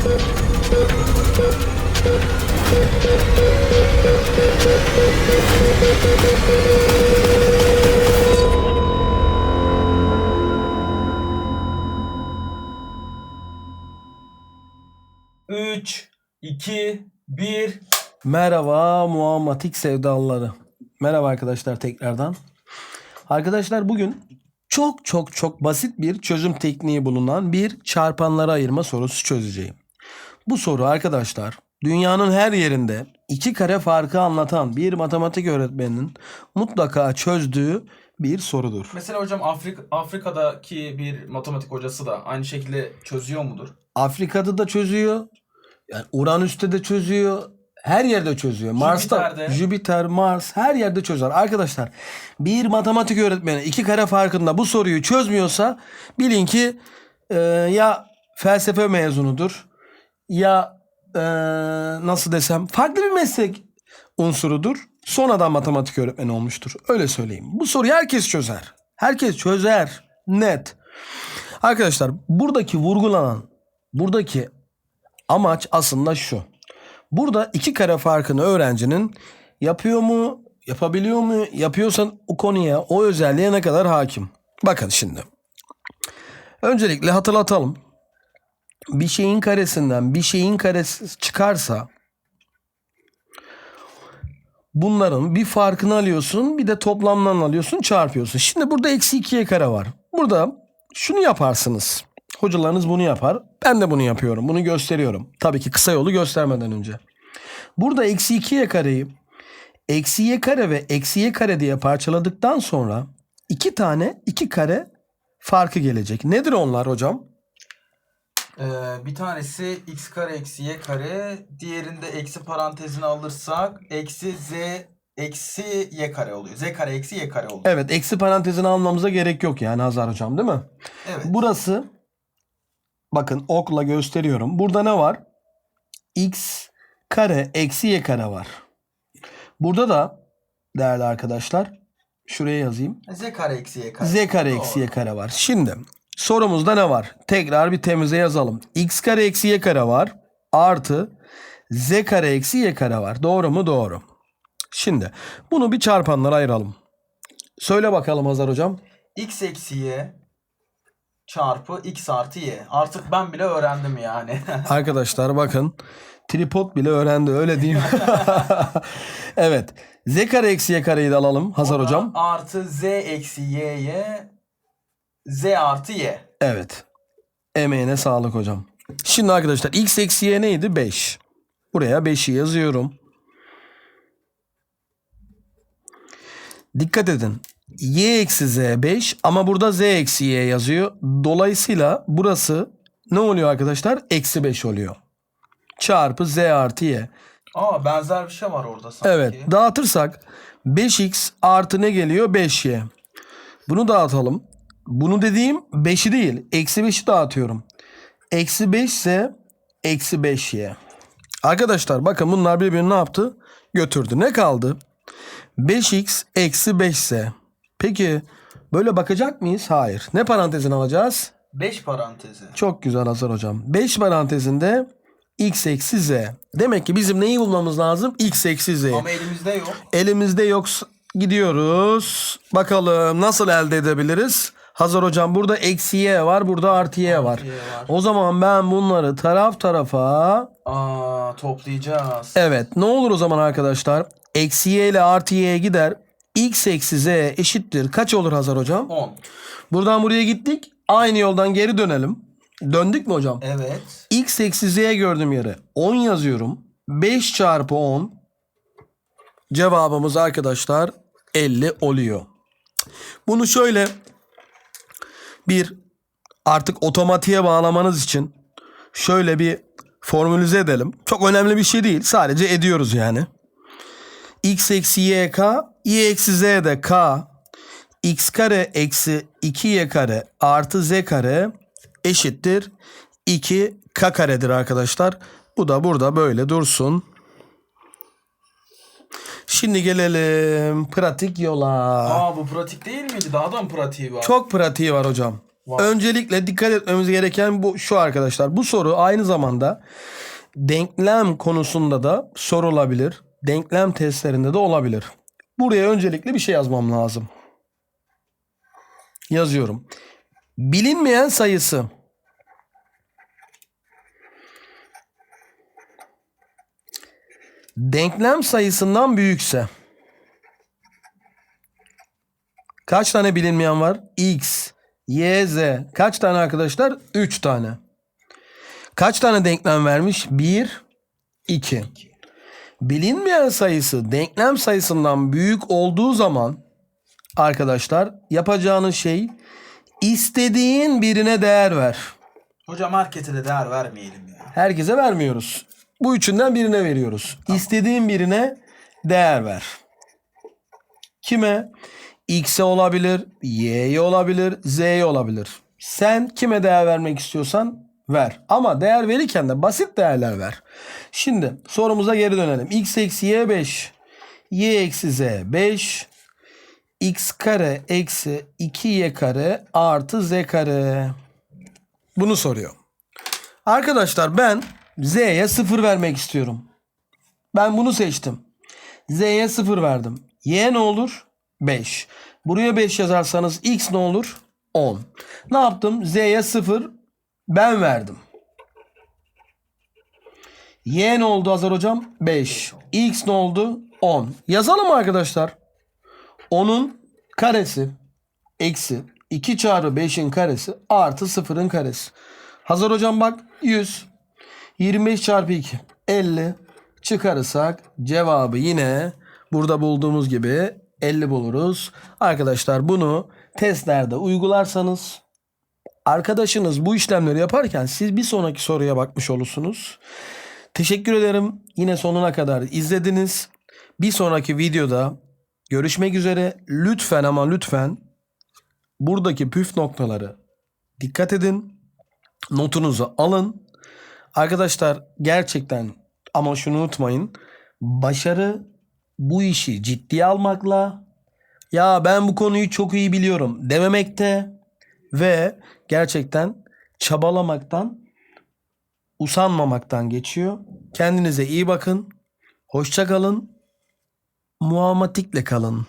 Üç, iki, bir. Merhaba muammatik sevdalıları. Merhaba arkadaşlar tekrardan. Arkadaşlar bugün çok çok çok basit bir çözüm tekniği bulunan bir çarpanlara ayırma sorusu çözeceğim. Bu soru arkadaşlar dünyanın her yerinde iki kare farkı anlatan bir matematik öğretmeninin mutlaka çözdüğü bir sorudur. Mesela hocam Afrika, Afrika'daki bir matematik hocası da aynı şekilde çözüyor mudur? Afrika'da da çözüyor. Yani Uranüs'te de çözüyor. Her yerde çözüyor. Mars'ta. Jüpiter, Mars her yerde çözer. Arkadaşlar bir matematik öğretmeni iki kare farkında bu soruyu çözmüyorsa bilin ki e, ya felsefe mezunudur ya e, nasıl desem farklı bir meslek unsurudur. Sonradan matematik öğretmeni olmuştur. Öyle söyleyeyim. Bu soruyu herkes çözer. Herkes çözer. Net. Arkadaşlar buradaki vurgulanan buradaki amaç aslında şu. Burada iki kare farkını öğrencinin yapıyor mu, yapabiliyor mu, yapıyorsan o konuya, o özelliğe ne kadar hakim. Bakın şimdi. Öncelikle hatırlatalım. Bir şeyin karesinden bir şeyin karesi çıkarsa bunların bir farkını alıyorsun bir de toplamdan alıyorsun çarpıyorsun. Şimdi burada eksi ikiye kare var. Burada şunu yaparsınız. Hocalarınız bunu yapar. Ben de bunu yapıyorum. Bunu gösteriyorum. Tabii ki kısa yolu göstermeden önce. Burada eksi 2y kareyi eksi y kare ve eksi y kare diye parçaladıktan sonra iki tane iki kare farkı gelecek. Nedir onlar hocam? Ee, bir tanesi x kare eksi y kare. Diğerinde eksi parantezini alırsak eksi z eksi y kare oluyor. z kare eksi y kare oluyor. Evet eksi parantezini almamıza gerek yok yani Hazar hocam değil mi? Evet. Burası bakın okla gösteriyorum. Burada ne var? x kare eksi y kare var. Burada da değerli arkadaşlar şuraya yazayım. z kare eksi y kare. z kare Doğru. eksi y kare var. Şimdi sorumuzda ne var? Tekrar bir temize yazalım. x kare eksi y kare var. Artı z kare eksi y kare var. Doğru mu? Doğru. Şimdi bunu bir çarpanlara ayıralım. Söyle bakalım Hazar hocam. x eksi y çarpı x artı y. Artık ben bile öğrendim yani. Arkadaşlar bakın tripod bile öğrendi öyle değil mi? evet. Z kare eksi y kareyi de alalım Hazar O da hocam. Artı z eksi y'ye z artı y. Evet. Emeğine sağlık hocam. Şimdi arkadaşlar x eksi y neydi? 5. Buraya 5'i yazıyorum. Dikkat edin. y eksi z 5 ama burada z eksi y yazıyor. Dolayısıyla burası ne oluyor arkadaşlar? Eksi 5 oluyor. Çarpı z artı y. Aa benzer bir şey var orada sanki. Evet dağıtırsak 5x artı ne geliyor? 5y. Bunu dağıtalım. Bunu dediğim 5'i değil. Eksi 5'i dağıtıyorum. Eksi 5 ise eksi 5y. Arkadaşlar bakın bunlar birbirini ne yaptı? Götürdü. Ne kaldı? 5x eksi 5 ise. Peki böyle bakacak mıyız? Hayır. Ne parantezini alacağız? 5 parantezi. Çok güzel Hazar hocam. 5 parantezinde x eksi z. Demek ki bizim neyi bulmamız lazım? x eksi z. Ama elimizde yok. Elimizde yok gidiyoruz. Bakalım nasıl elde edebiliriz? Hazır hocam burada eksi y var burada artı y var. y var. O zaman ben bunları taraf tarafa Aa toplayacağız. evet ne olur o zaman arkadaşlar? Eksi y ile artı y'ye gider. x eksi z eşittir. Kaç olur Hazar hocam? 10. Buradan buraya gittik. Aynı yoldan geri dönelim. Döndük mü hocam? Evet. x eksi z gördüğüm yere 10 yazıyorum. 5 çarpı 10 cevabımız arkadaşlar 50 oluyor. Bunu şöyle bir artık otomatiğe bağlamanız için şöyle bir formülize edelim. Çok önemli bir şey değil. Sadece ediyoruz yani. x eksi y k, y eksi z de k, x kare eksi 2y kare artı z kare eşittir 2k karedir arkadaşlar. Bu da burada böyle dursun. Şimdi gelelim pratik yola. Aa bu pratik değil miydi? Daha da mı pratiği var? Çok pratiği var hocam. Var. Öncelikle dikkat etmemiz gereken bu şu arkadaşlar. Bu soru aynı zamanda denklem konusunda da sorulabilir. Denklem testlerinde de olabilir. Buraya öncelikle bir şey yazmam lazım. Yazıyorum. Bilinmeyen sayısı denklem sayısından büyükse kaç tane bilinmeyen var? X, Y, Z. Kaç tane arkadaşlar? 3 tane. Kaç tane denklem vermiş? 1, 2. Bilinmeyen sayısı denklem sayısından büyük olduğu zaman arkadaşlar yapacağınız şey istediğin birine değer ver. Hocam markete de değer vermeyelim ya. Herkese vermiyoruz. Bu üçünden birine veriyoruz. İstediğin birine değer ver. Kime? X'e olabilir, Y'ye olabilir, Z'ye olabilir. Sen kime değer vermek istiyorsan ver. Ama değer verirken de basit değerler ver. Şimdi sorumuza geri dönelim. X eksi Y 5. Y eksi Z 5. X kare eksi 2Y kare artı Z kare. Bunu soruyor. Arkadaşlar ben Z'ye 0 vermek istiyorum. Ben bunu seçtim. Z'ye 0 verdim. Y ne olur? 5. Buraya 5 yazarsanız X ne olur? 10. Ne yaptım? Z'ye 0 ben verdim. Y ne oldu Azar hocam? 5. X ne oldu? 10. Yazalım arkadaşlar. 10'un karesi eksi 2 çarpı 5'in karesi artı 0'ın karesi. Hazır hocam bak 100. 25 çarpı 2 50 çıkarırsak cevabı yine burada bulduğumuz gibi 50 buluruz. Arkadaşlar bunu testlerde uygularsanız arkadaşınız bu işlemleri yaparken siz bir sonraki soruya bakmış olursunuz. Teşekkür ederim. Yine sonuna kadar izlediniz. Bir sonraki videoda görüşmek üzere. Lütfen ama lütfen buradaki püf noktaları dikkat edin. Notunuzu alın. Arkadaşlar gerçekten ama şunu unutmayın. Başarı bu işi ciddiye almakla ya ben bu konuyu çok iyi biliyorum dememekte ve gerçekten çabalamaktan usanmamaktan geçiyor. Kendinize iyi bakın. Hoşça kalın. Muhammatikle kalın.